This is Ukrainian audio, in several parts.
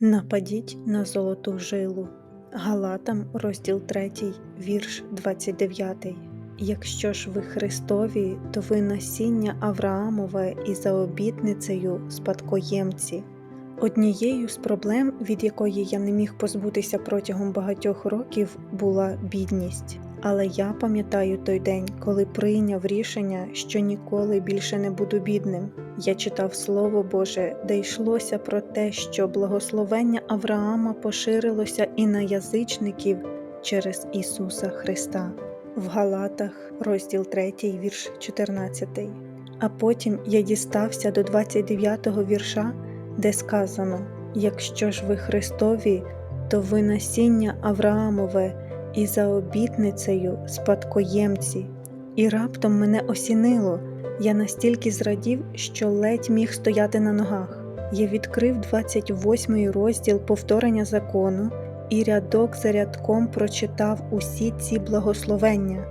Нападіть на золоту жилу. Галатам, розділ 3, вірш 29. Якщо ж ви Христові, то ви насіння Авраамове і за обітницею спадкоємці. Однією з проблем, від якої я не міг позбутися протягом багатьох років, була бідність. Але я пам'ятаю той день, коли прийняв рішення, що ніколи більше не буду бідним. Я читав Слово Боже, де йшлося про те, що благословення Авраама поширилося і на язичників через Ісуса Христа. В Галатах, розділ 3, вірш 14. А потім я дістався до 29-го вірша, де сказано: Якщо ж ви Христові, то ви насіння Авраамове і за обітницею спадкоємці. І раптом мене осінило. Я настільки зрадів, що ледь міг стояти на ногах. Я відкрив 28 розділ повторення закону і рядок за рядком прочитав усі ці благословення.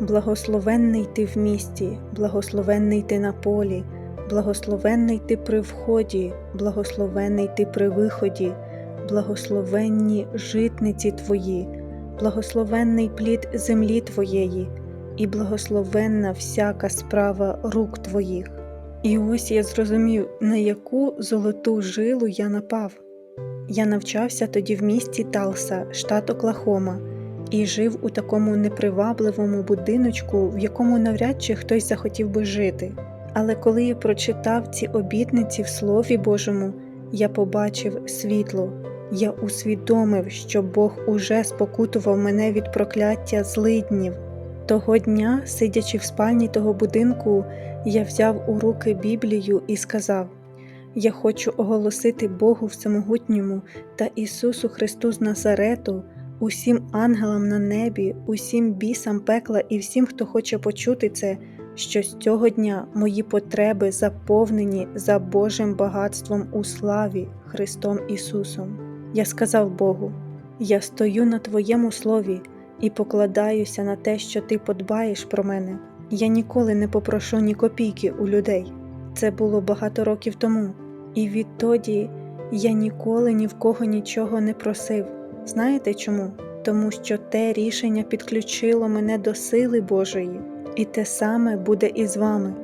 Благословенний ти в місті, благословенний ти на полі, благословенний ти при вході, благословенний ти при виході, благословенні житниці твої, благословенний плід землі твоєї, і благословенна всяка справа рук твоїх. І ось я зрозумів, на яку золоту жилу я напав. Я навчався тоді в місті Талса, штат Оклахома, і жив у такому непривабливому будиночку, в якому навряд чи хтось захотів би жити. Але коли я прочитав ці обітниці в Слові Божому, я побачив світло, я усвідомив, що Бог уже спокутував мене від прокляття злиднів. Того дня, сидячи в спальні того будинку, я взяв у руки Біблію і сказав: Я хочу оголосити Богу Всемогутньому та Ісусу Христу з Назарету, усім ангелам на небі, усім бісам пекла і всім, хто хоче почути це, що з цього дня мої потреби заповнені за Божим багатством у славі Христом Ісусом. Я сказав Богу: Я стою на Твоєму слові і покладаюся на те, що ти подбаєш про мене. Я ніколи не попрошу ні копійки у людей. Це було багато років тому, і відтоді я ніколи ні в кого нічого не просив. Знаєте чому? Тому що те рішення підключило мене до сили Божої, і те саме буде і з вами.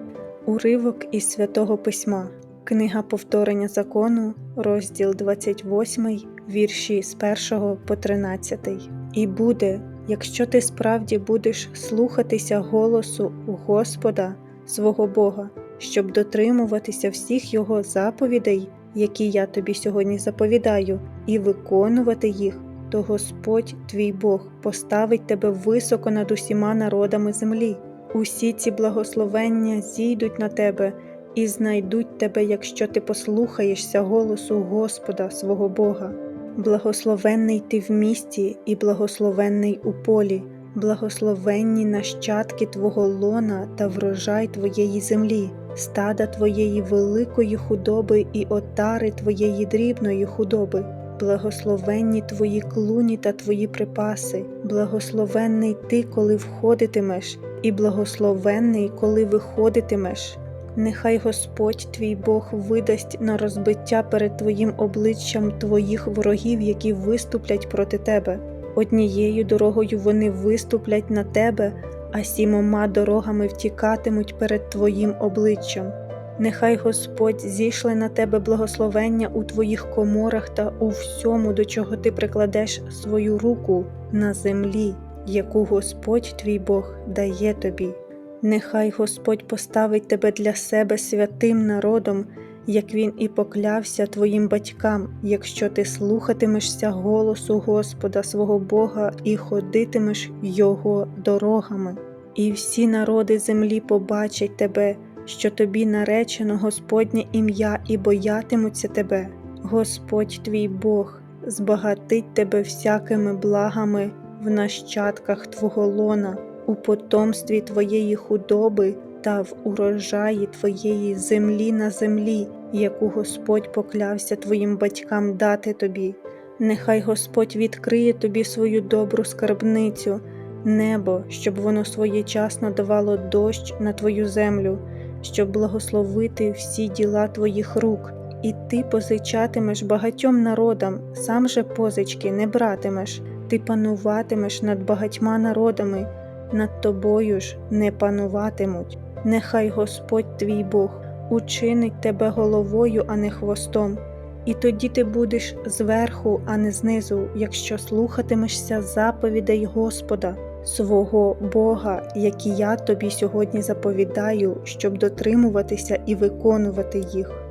Уривок із святого письма, книга повторення закону, розділ 28, вірші з 1 по 13. І буде, якщо ти справді будеш слухатися голосу Господа, свого Бога, щоб дотримуватися всіх Його заповідей, які я тобі сьогодні заповідаю, і виконувати їх, то Господь твій Бог поставить тебе високо над усіма народами землі. Усі ці благословення зійдуть на тебе і знайдуть тебе, якщо ти послухаєшся голосу Господа свого Бога. Благословенний ти в місті і благословенний у полі, благословенні нащадки Твого лона та врожай Твоєї землі, стада Твоєї великої худоби і отари Твоєї дрібної худоби, благословенні Твої клуні та Твої припаси, благословенний Ти, коли входитимеш, і благословенний, коли виходитимеш. Нехай Господь твій Бог видасть на розбиття перед Твоїм обличчям Твоїх ворогів, які виступлять проти тебе. Однією дорогою вони виступлять на тебе, а сімома дорогами втікатимуть перед Твоїм обличчям. Нехай Господь зійшле на тебе благословення у твоїх коморах та у всьому, до чого ти прикладеш свою руку на землі, яку Господь твій Бог дає тобі. Нехай Господь поставить тебе для себе святим народом, як Він і поклявся твоїм батькам, якщо ти слухатимешся голосу Господа свого Бога і ходитимеш Його дорогами. І всі народи землі побачать тебе, що тобі наречено Господнє ім'я і боятимуться тебе. Господь твій Бог збагатить тебе всякими благами в нащадках Твого лона у потомстві твоєї худоби та в урожаї твоєї землі на землі, яку Господь поклявся твоїм батькам дати тобі. Нехай Господь відкриє тобі свою добру скарбницю, небо, щоб воно своєчасно давало дощ на твою землю, щоб благословити всі діла твоїх рук, І ти позичатимеш багатьом народам, сам же позички не братимеш, ти пануватимеш над багатьма народами, над тобою ж не пануватимуть. Нехай Господь твій Бог учинить тебе головою, а не хвостом. І тоді ти будеш зверху, а не знизу, якщо слухатимешся заповідей Господа, свого Бога, які я тобі сьогодні заповідаю, щоб дотримуватися і виконувати їх.